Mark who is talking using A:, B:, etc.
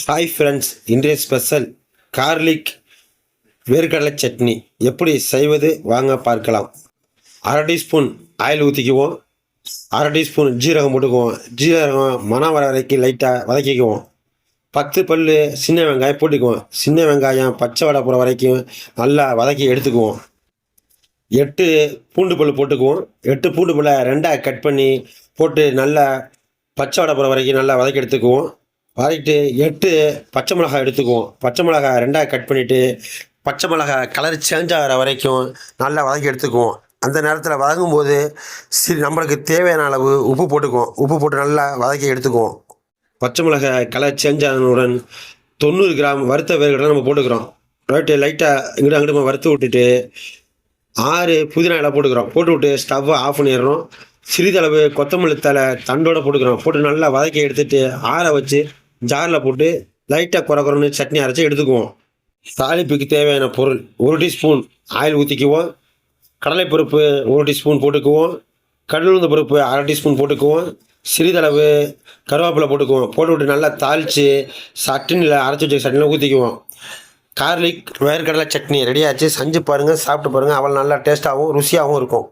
A: Hi friends இன்றைய special garlic வேர்க்கடலை சட்னி. எப்படி செய்வது? வாங்க பார்க்கலாம். அரை டீஸ்பூன் ஆயில் ஊற்றிக்குவோம் அரை டீஸ்பூன் ஜீரகம் போட்டுக்குவோம். ஜீரகம் மனம் வர வரைக்கும் லைட்டாக வதக்கிக்குவோம். பத்து பல் சின்ன வெங்காயம் போட்டுக்குவோம். சின்ன வெங்காயம் பச்சை வடை போகிற வரைக்கும் நல்லா வதக்கி எடுத்துக்குவோம். எட்டு பூண்டு பல் போட்டுக்குவோம். எட்டு பூண்டு பல்லை ரெண்டாக கட் பண்ணி போட்டு நல்லா பச்சை வடை போகிற வரைக்கும் நல்லா வதக்கி எடுத்துக்குவோம். வதக்கிட்டு எட்டு பச்சை மிளகாய் எடுத்துக்குவோம். பச்சை மிளகாய் ரெண்டாக கட் பண்ணிவிட்டு பச்சை மிளகாய் கலர் சேஞ்ச் ஆகிற வரைக்கும் நல்லா வதக்கி எடுத்துக்குவோம். அந்த நேரத்தில் வதங்கும்போது சரி நம்மளுக்கு தேவையான அளவு உப்பு போட்டுக்குவோம். உப்பு போட்டு நல்லா வதக்கி எடுத்துக்குவோம். பச்சை மிளகாய் கலர் சேஞ்ச் ஆனவுடன் தொண்ணூறு கிராம் வறுத்த வேர்க்கடலை நம்ம போட்டுக்கிறோம். ரைட்டு லைட்டாக இங்கிட்ட அங்கிட்ட வறுத்து விட்டுட்டு ஆறு புதினா இலை போட்டுக்கிறோம். போட்டு விட்டு ஸ்டவ்வை ஆஃப் பண்ணிடுறோம். சிறிதளவு கொத்தமல்லி தலை தண்டோடு போட்டுக்கிறோம். போட்டு நல்லா வதக்கி எடுத்துகிட்டு ஆற வச்சு ஜாரில் போட்டு லைட்டாக குறை குறைன்னு சட்னி அரைச்சி எடுத்துக்குவோம். தாளிப்புக்கு தேவையான பொருள் ஒரு டீஸ்பூன் ஆயில் ஊற்றிக்குவோம் கடலைப்பருப்பு ஒரு டீஸ்பூன் போட்டுக்குவோம். கடலுந்த பருப்பு அரை டீஸ்பூன் போட்டுக்குவோம். சிறிதளவு கருவேப்பிலை போட்டுக்குவோம். போட்டு விட்டு நல்லா தாளித்து சட்னியில் அரைச்சி வச்ச சட்னியில் ஊற்றிக்குவோம் கார்லிக் வேர்க்கடலை சட்னி ரெடியாச்சு செஞ்சு பாருங்கள் சாப்பிட்டு பாருங்கள் அவ்வளோ நல்லா டேஸ்ட்டாகவும் ருசியாகவும் இருக்கும்.